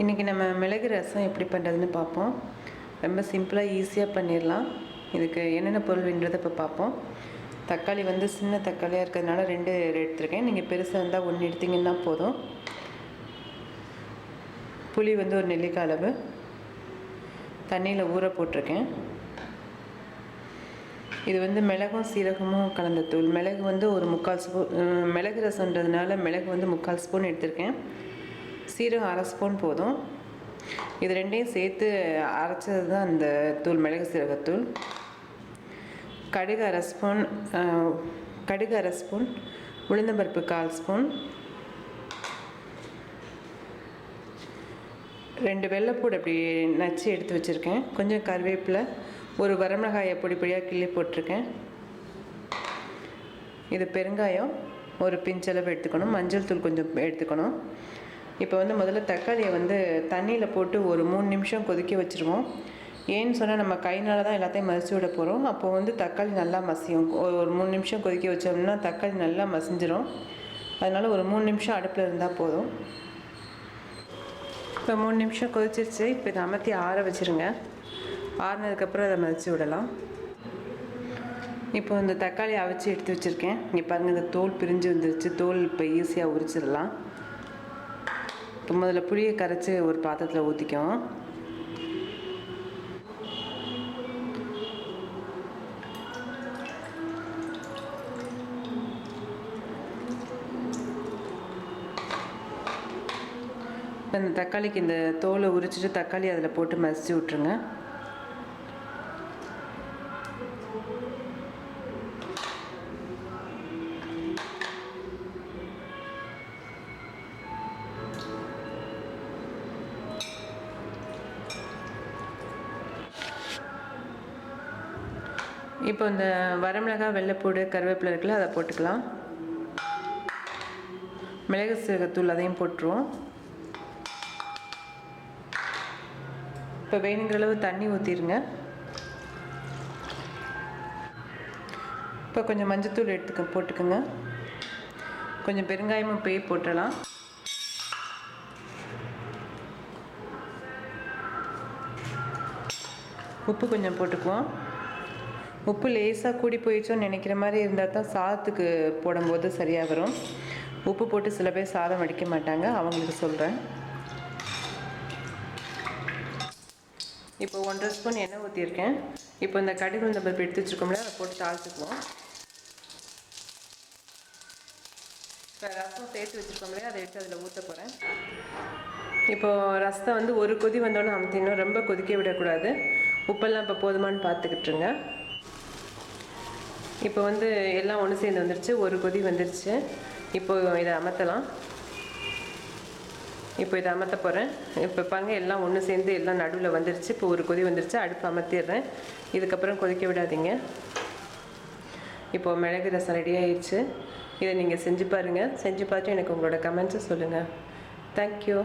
இன்றைக்கி நம்ம மிளகு ரசம் எப்படி பண்ணுறதுன்னு பார்ப்போம். ரொம்ப சிம்பிளாக ஈஸியாக பண்ணிடலாம். இதுக்கு என்னென்ன பொருள் இப்போ பார்ப்போம். தக்காளி வந்து சின்ன தக்காளியாக இருக்கிறதுனால ரெண்டு எடுத்திருக்கேன். நீங்கள் பெருசாக இருந்தால் ஒன்று எடுத்தீங்கன்னா போதும். புளி வந்து ஒரு நெல்லிக்காய் அளவு. தண்ணியில் ஊற போட்டிருக்கேன். இது வந்து மிளகும் சீரகமும் கலந்த தூள். மிளகு வந்து ஒரு முக்கால் ஸ்பூன் மிளகு ரசம்ன்றதுனால மிளகு வந்து முக்கால் ஸ்பூன் எடுத்திருக்கேன். சீரகம் அரை ஸ்பூன் போதும். இது ரெண்டையும் சேர்த்து அரைச்சது தான் அந்த தூள் மிளகு சீரகத்தூள் கடுகு அரை ஸ்பூன் கடுகு அரை ஸ்பூன் உளுந்தம்பருப்பு கால் ஸ்பூன். ரெண்டு வெள்ளைப்பூடு அப்படி நச்சு எடுத்து வச்சுருக்கேன். கொஞ்சம் கருவேப்பிலை ஒரு வரமிளகாயை பொடி பொடியாக கிள்ளி போட்டிருக்கேன். இது பெருங்காயம் ஒரு பிஞ்சளவு எடுத்துக்கணும். மஞ்சள் தூள் கொஞ்சம் எடுத்துக்கணும். இப்போ வந்து முதல்ல தக்காளியை வந்து தண்ணியில் போட்டு ஒரு மூணு நிமிஷம் கொதிக்க வச்சுருவோம். ஏன்னு சொன்னால் நம்ம கைனால தான் எல்லாத்தையும் மசிச்சு விட போகிறோம் அப்போ வந்து தக்காளி நல்லா மசியும். ஒரு ஒரு மூணு நிமிஷம் கொதிக்க வச்சோம்னா தக்காளி நல்லா மசிஞ்சிரும். அதனால் ஒரு மூணு நிமிஷம் அடுப்பில் இருந்தால் போதும். இப்போ மூணு நிமிஷம் கொதிச்சிருச்சு. இப்போ இதை அமர்த்தி ஆற வச்சுருங்க. ஆறினதுக்கப்புறம் அதை மதித்து விடலாம். இப்போ இந்த தக்காளி அவிச்சு எடுத்து வச்சுருக்கேன். இங்கே பாருங்கள் இந்த தோல் பிரிஞ்சு வந்துருச்சு. தோல் இப்போ ஈஸியாக உரிச்சிடலாம். முதல்ல புளியை கரைச்சி ஒரு பாத்திரத்தில் ஊற்றிக்கும் இப்போ இந்த தக்காளிக்கு இந்த தோலை உரிச்சிட்டு தக்காளி அதில் போட்டு மசிச்சு விட்ருங்க இப்போ இந்த வரமிளகாய் வெள்ளைப்பூடு கருவேப்பிலை இருக்குல்ல அதை போட்டுக்கலாம். மிளகு சீரகத்தூள் அதையும் போட்டுருவோம். இப்போ வேணுங்கிற அளவு தண்ணி ஊற்றிடுங்க இப்போ கொஞ்சம் மஞ்சத்தூள் எடுத்துக்க போட்டுக்கோங்க. கொஞ்சம் பெருங்காயமும் பேய் போட்டுடலாம். உப்பு கொஞ்சம் போட்டுக்குவோம். உப்பு லேசாக கூடி போயிடுச்சோன்னு நினைக்கிற மாதிரி இருந்தால் தான் சாதத்துக்கு போடும்போது சரியாக வரும். உப்பு போட்டு சில பேர் சாதம் வடிக்க மாட்டாங்க. அவங்களுக்கு சொல்கிறேன் இப்போ ஒன்றரை ஸ்பூன் எண்ணெய் ஊற்றிருக்கேன் இப்போ இந்த கடுகு நம்ம பருப்பு எடுத்து வச்சுருக்கோம்ல அதை போட்டு தாழ்த்துக்குவோம் இப்போ ரசம் சேர்த்து வச்சுருக்கோம்ல அதை எடுத்து அதில் ஊற்ற போகிறேன் இப்போது ரசத்தை வந்து ஒரு கொதி வந்தோன்னே அமுத்திடணும். ரொம்ப கொதிக்க விடக்கூடாது. உப்பெல்லாம் இப்போ போதுமான்னு பார்த்துக்கிட்டுருங்க. இப்போ வந்து எல்லாம் ஒன்று சேர்ந்து வந்துருச்சு. ஒரு கொதி வந்துருச்சு. இப்போ இதை அமர்த்தலாம். இப்போ இதை அமர்த்த போகிறேன் இப்போ பாருங்க எல்லாம் ஒன்று சேர்ந்து எல்லாம் நடுவில் வந்துருச்சு. இப்போ ஒரு கொதி வந்துருச்சு. அடுப்பு அமர்த்திடுறேன். இதுக்கப்புறம் கொதிக்க விடாதீங்க. இப்போது மிளகு ரசம் ரெடி ஆயிடுச்சு. இதை நீங்கள் செஞ்சு பாருங்கள் செஞ்சு பார்த்து எனக்கு உங்களோட கமெண்ட்ஸை சொல்லுங்கள் தேங்க்யூ